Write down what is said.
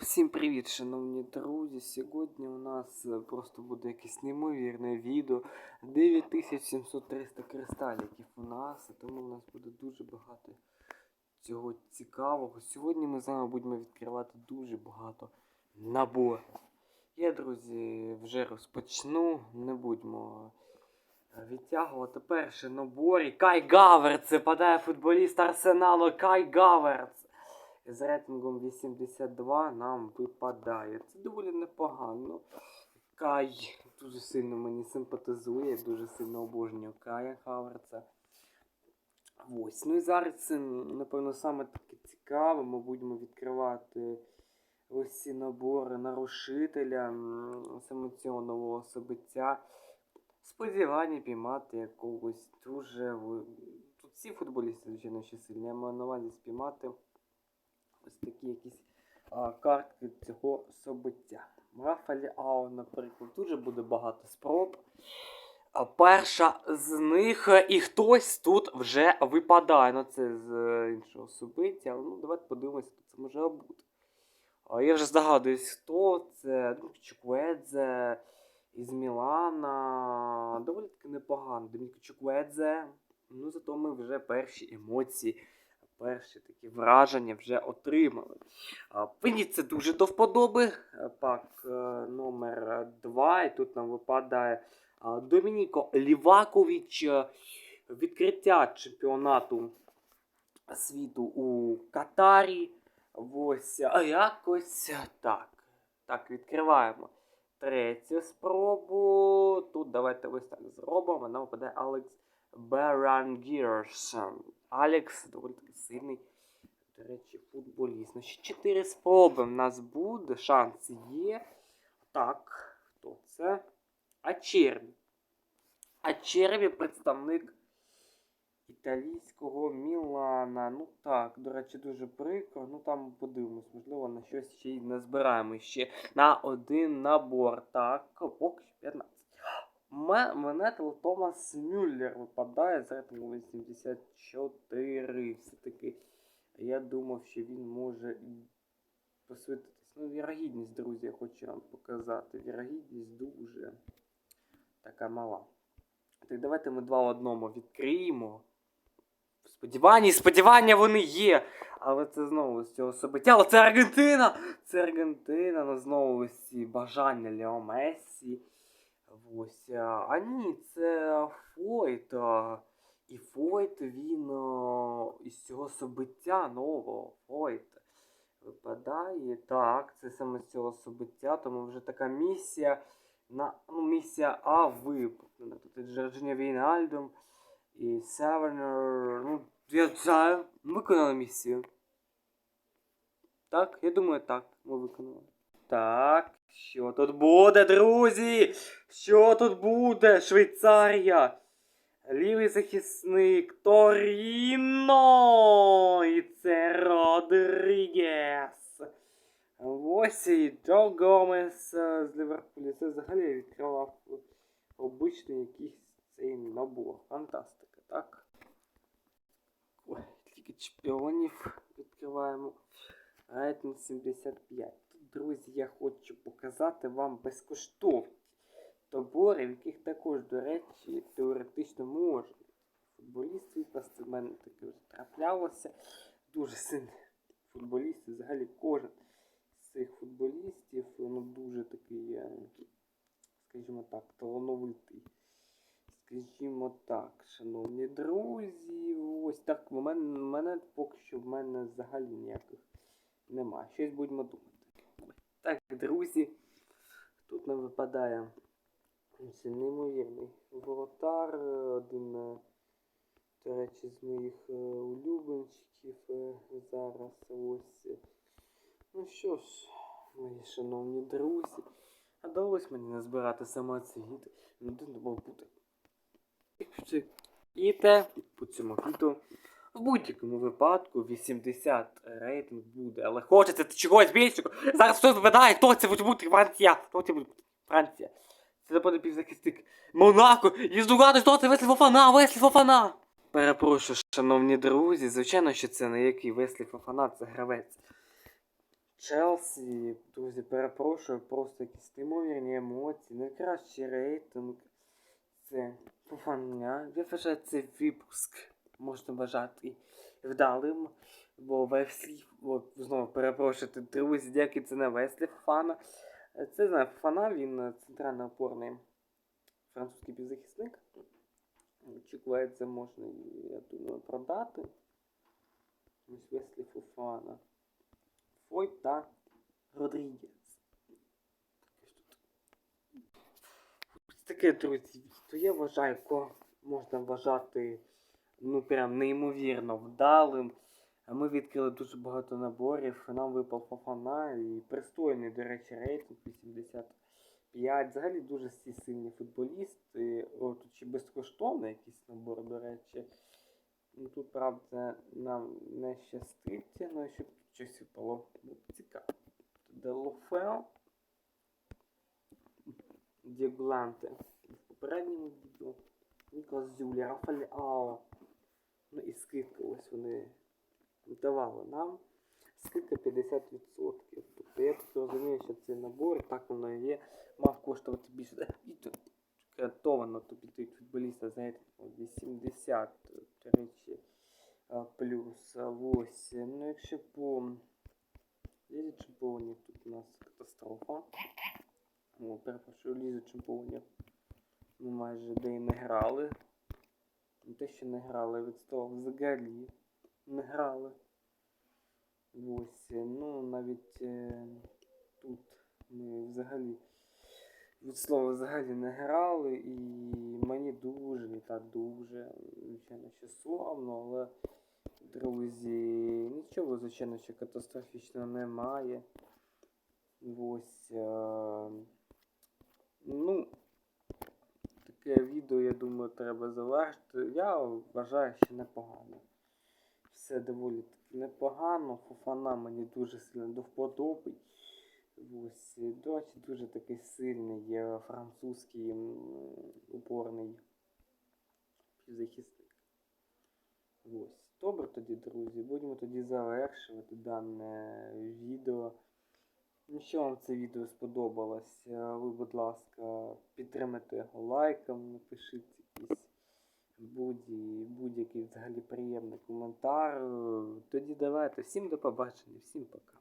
Всім привіт, шановні друзі. Сьогодні у нас е, просто буде якесь неймовірне відео. 9700-300 кристаліків у нас, тому у нас буде дуже багато цього цікавого. Сьогодні ми з вами будемо відкривати дуже багато наборів. Я, друзі, вже розпочну, не будемо е, відтягувати. Перший набор. Кай Гаверц. Падає футболіст Арсеналу Кай Гаверц з рейтингом 82 нам випадає. Це доволі непогано. Кай дуже сильно мені симпатизує, дуже сильно обожнюю Кая Хаверца. Ось. Ну і зараз це, напевно, саме таке цікаве. Ми будемо відкривати ось ці набори нарушителя саме цього нового собиття. Сподівання піймати якогось дуже. Тут всі футболісти, звичайно, ще сильні. Я маю на увазі спіймати ось такі якісь а, картки цього собиття. Рафалі Ао, наприклад, дуже буде багато спроб. Перша з них, е, і хтось тут вже випадає. Ну, це з е, іншого собиття. Ну, давайте подивимося, хто це може бути. А, я вже здогадуюсь, хто це. Чукведзе із Мілана. Доволі таки непогано. Доміко Чукведзе. Ну, зато ми вже перші емоції перші такі враження вже отримали. Мені це дуже до вподоби. Е, Пак е, номер 2. І тут нам випадає Домініко Лівакович. Е, Відкриття чемпіонату світу у Катарі. Ось якось так. Так, відкриваємо третю спробу. Тут давайте ось так зробимо. Нам випадає Алекс Берангірс. Алекс доволі таки сильний, до речі, футболіст. Ну, ще 4 спроби в нас буде. Шанс є. Так, хто це? Ачербі. Ачербі представник італійського Мілана. Ну так, до речі, дуже прикро. Ну там подивимось, можливо, на щось ще й не збираємо ще на один набор. Так, поки 15. Ме- Мене Томас Мюллер випадає з рейтингу 84. Все-таки я думав, що він може і. Ну, вірогідність, друзі, я хочу вам показати. Вірогідність дуже така мала. Так давайте ми два в одному відкриємо. Сподівання, сподівання вони є. Але це знову з цього собиття. Але це Аргентина! Це Аргентина, ну знову ось ці бажання Лео Мессі. Ось. А а ні, це Фойт. І Фойт він а, із цього собиття нового Фойт випадає. Так, це саме з цього собиття, тому вже така місія. На, ну, місія А виповнена. Тут Джорджиня Війнальдом і Севернер. Ну, я знаю, виконали місію. Так, я думаю, так, ми виконали. Так, що тут буде, друзі? Що тут буде? Швейцарія. Лівий захисник Торіно. І це Родрігес. Ось і Джо Гомес е, з Ліверпуля. Це взагалі відкривав обичний якийсь цей набор. Фантастика, так? Ой, тільки чемпіонів відкриваємо. Рейтинг 75. Друзі, я хочу показати вам безкоштовні добори, в яких також, до речі, теоретично можна. Футболісти випасти в мене таке вже траплялося. Дуже сильні футболісти. Взагалі кожен з цих футболістів ну, дуже такий, е, скажімо так, талановитий. Скажімо так, шановні друзі, ось так в мене, мене поки що в мене взагалі ніяких нема. Щось будемо думати. Так, друзі, тут нам випадає це неймовірний воротар, е, один, е, до речі, з моїх е, улюбленчиків зараз. Ось. Ну що ж, мої шановні друзі, а вдалося мені назбирати саме цей гід. Не думав бути. І те по цьому відео. В будь-якому випадку 80 рейтинг буде, але хочеться чогось більшого. Зараз хтось випадає, хто це буде бути Франція. Хто це буде Франція. Це буде півзахисник Монако. Здогадуюсь, хто це Веслі Фофана, Веслі Фофана. Перепрошую, шановні друзі, звичайно, що це не який Веслі Фофана, це гравець Челсі, друзі, перепрошую, просто якісь неймовірні емоції, найкращий рейтинг. Це Фофаня. Я вважаю, це випуск можна вважати вдалим. Бо Веслі, от знову перепрошую, друзі, дякую це не Веслі Фофана. Це знаю, Фофана, він центрально опорний французький півзахисник. Очікується, можна, я думаю, продати. Ось Веслі Фофана. Фойт та Родрігес. Таке, друзі, то я вважаю, ко можна вважати ну прям неймовірно вдалим. Ми відкрили дуже багато наборів. Нам випав Фафана і пристойний, до речі, рейтинг 85. Взагалі дуже всі сильні футболісти. О, тут ще безкоштовний якийсь набор, до речі. Ну, тут, правда, нам не щастить, але щоб тут щось випало. Цікаво. Делофео. Дігланте. В попередньому відео. Ніколас Зюлі, Рафаль Ао. Ну і скидка ось вони давали нам. Скидка 50%. Тобто я так розумію, що цей набор, так воно і є, мав коштувати більше. Кратовано тобі дають футболіста, знаєте, 80 речі, плюс а, ось. Ну, якщо по Лізі чемпіонів тут у нас катастрофа. О, перепрошую, Лізу чемпіонів. Ми майже де і не грали. Ну, Те, що не грали, від того взагалі не грали. Ось, е, ну навіть е, тут ми взагалі від слова взагалі не грали і мені дуже та дуже, звичайно, що славно, але друзі, нічого, звичайно, що катастрофічного немає. Ось. Е, ну, таке відео, я думаю, треба завершити. Я вважаю, що непогано. Все доволі таки непогано. Фофана мені дуже сильно до вподоби. Ось, до дуже такий сильний е, французький упорний півзахисник. Ось. Добре тоді, друзі, будемо тоді завершувати дане відео. Якщо вам це відео сподобалось, е, ви, будь ласка, підтримайте його лайком, напишіть якісь будь- будь-який взагалі приємний коментар. Тоді давайте. Всім до побачення, всім пока.